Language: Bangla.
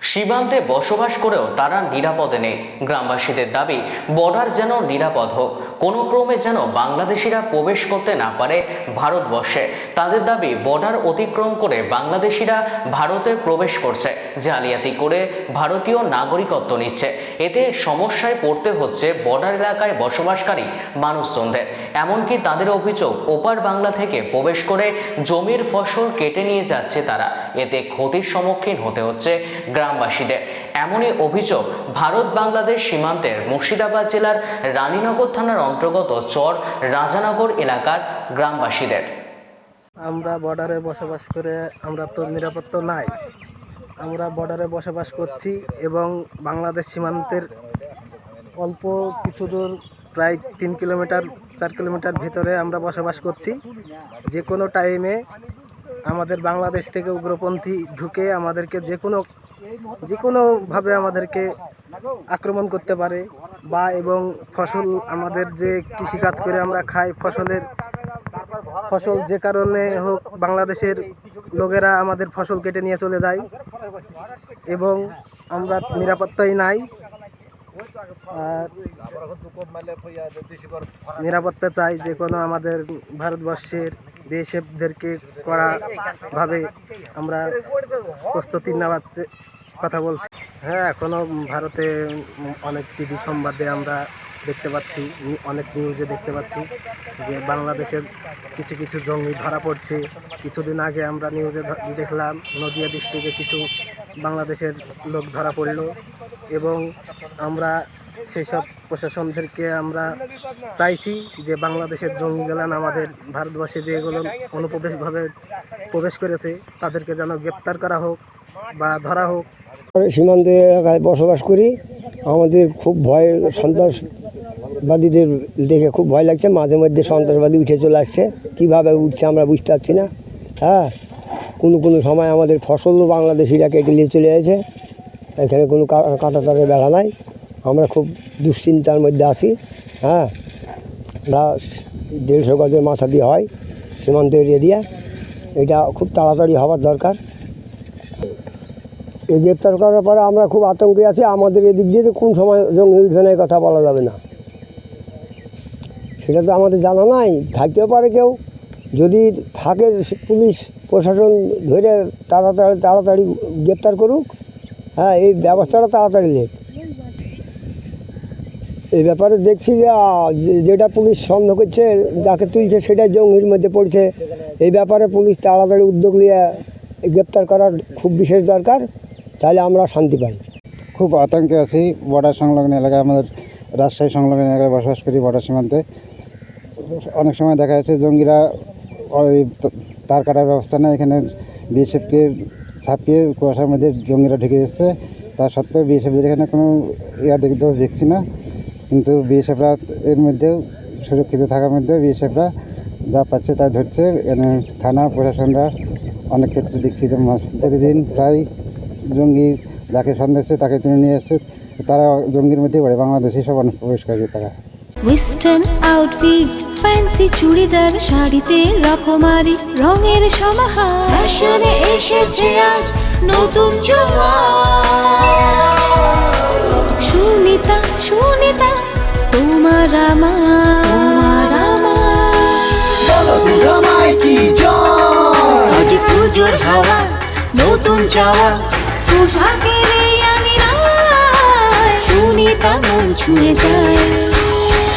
সীমান্তে বসবাস করেও তারা নিরাপদে নেই। গ্রামবাসীদের দাবি, বর্ডার যেন নিরাপদ হোক। কোনো ক্রমে যেন বাংলাদেশিরা প্রবেশ করতে না পারে ভারতবর্ষে। তাদের দাবি, বর্ডার অতিক্রম করে বাংলাদেশিরা ভারতে প্রবেশ করছে, জালিয়াতি করে ভারতীয় নাগরিকত্ব নিচ্ছে। এতে সমস্যায় পড়তে হচ্ছে বর্ডার এলাকায় বসবাসকারী মানুষজনদের। এমনকি তাদের অভিযোগ, ওপার বাংলা থেকে প্রবেশ করে জমির ফসল কেটে নিয়ে যাচ্ছে তারা। এতে ক্ষতির সম্মুখীন হতে হচ্ছে গ্রামবাসীদের। এমনই অভিযোগ ভারত বাংলাদেশ সীমান্তের মুর্শিদাবাদ জেলার রানীনগর থানার অন্তর্গত চর রাজানগর এলাকার গ্রামবাসীদের। আমরা বর্ডারে বসবাস করে আমরা তো নিরাপত্তা নাই। আমরা বর্ডারে বসবাস করছি এবং বাংলাদেশ সীমান্তের অল্প কিছু দূর প্রায় তিন কিলোমিটার, চার কিলোমিটার ভিতরে আমরা বসবাস করছি। যে কোনো টাইমে আমাদের বাংলাদেশ থেকে উগ্রপন্থী ঢুকে আমাদেরকে যে কোনো যে কোনোভাবে আমাদেরকে আক্রমণ করতে পারে বা এবং ফসল আমাদের যে কৃষিকাজ করে আমরা খাই, ফসলের ফসল যে কারণে হোক বাংলাদেশের লোকেরা আমাদের ফসল কেটে নিয়ে চলে যায় এবং আমরা নিরাপত্তাই নাই। নিরাপত্তা চাই যে কোনো আমাদের ভারতবর্ষের বিএসএফদেরকে কড়াভাবে আমরা প্রস্তুতি নেওয়ার কথা বলছি। হ্যাঁ এখনও ভারতে অনেক টিভি সংবাদে আমরা দেখতে পাচ্ছি, অনেক নিউজে দেখতে পাচ্ছি যে বাংলাদেশের কিছু কিছু জঙ্গি ধরা পড়ছে। কিছুদিন আগে আমরা নিউজে দেখলাম, নদিয়া ডিস্ট্রিক্টে কিছু বাংলাদেশের লোক ধরা পড়ল এবং আমরা সেই সব প্রশাসনদেরকে আমরা চাইছি যে বাংলাদেশের জঙ্গিগুলান আমাদের ভারতবর্ষে যেগুলো অনুপ্রবেশভাবে প্রবেশ করেছে, তাদেরকে যেন গ্রেপ্তার করা হোক বা ধরা হোক। আমরা সীমান্ত এলাকায় বসবাস করি। আমাদের খুব ভয়, সন্ত্রাসবাদীদের দেখে খুব ভয় লাগছে। মাঝে মধ্যে সন্ত্রাসবাদী উঠে চলে আসছে। কীভাবে উঠছে আমরা বুঝতে পারছি না। হ্যাঁ? কোনো কোনো সময় আমাদের ফসলও বাংলাদেশিরা কেটে নিয়ে চলে গেছে এখানে কোনো কাঁটা তারের বেড়া নাই। আমরা খুব দুশ্চিন্তার মধ্যে আছি। হ্যাঁ? দেড়শো গজের মাথা দিয়ে হয় সীমান্ত এরিয়া এটা খুব তাড়াতাড়ি হওয়ার দরকার। এই গ্রেপ্তার করার পরে আমরা খুব আতঙ্কে আছি। আমাদের এদিক দিয়ে কোন সময় জঙ্গি উঠবে কথা বলা যাবে না। সেটা তো আমাদের জানা নাই। থাকতেও পারে কেউ। যদি থাকে পুলিশ, প্রশাসন ধরে তাড়াতাড়ি তাড়াতাড়ি গ্রেপ্তার করুক হ্যাঁ এই ব্যবস্থাটা তাড়াতাড়ি লেখ এই ব্যাপারে দেখছি যে, যেটা পুলিশ সন্দেহ করছে, যাকে তুলছে, সেটাই জঙ্গির মধ্যে পড়ছে। এই ব্যাপারে পুলিশ তাড়াতাড়ি উদ্যোগ নিয়ে গ্রেপ্তার করার খুব বিশেষ দরকার, তাহলে আমরা শান্তি পাই। খুব আতঙ্কে আছি, বর্ডার সংলগ্ন এলাকায়, আমাদের রাজশাহী সংলগ্ন এলাকায় বসবাস করি বর্ডার সীমান্তে। অনেক সময় দেখা যাচ্ছে জঙ্গিরা ওই তার কাটার ব্যবস্থা নেই। এখানে বিএসএফকে ছাপিয়ে কুয়াশার মধ্যে জঙ্গিরা ঢেকে যাচ্ছে। তা সত্ত্বেও বিএসএফদের এখানে কোনো ইয়া দেখ দেখছি না। কিন্তু বিএসএফরা এর মধ্যেও সুরক্ষিত থাকার মধ্যেও বিএসএফরা যা পাচ্ছে তা ধরছে। এখানে থানা, প্রশাসনরা অনেক ক্ষেত্রে দেখছি যে প্রতিদিন প্রায় জঙ্গি যাকে সন্দেহ তাকে তিনি নিয়ে এসছে তারা জঙ্গির মধ্যেই পড়ে। বাংলাদেশি সব অনেক প্রবেশকারী তারা। ওয়েস্টার্ন আউটফিট ফ্যান্সি চুড়িদার শাড়িতে রকমারি রঙের সমাহার। ফ্যাশনে এসেছে আজ নতুন সুনিতা সুনিতা তোমার আমার। আমার। আজ পুজোর হাওয়া নতুন চাওয়া। পোশাকের সুনিতা মন ছুঁয়ে যায়।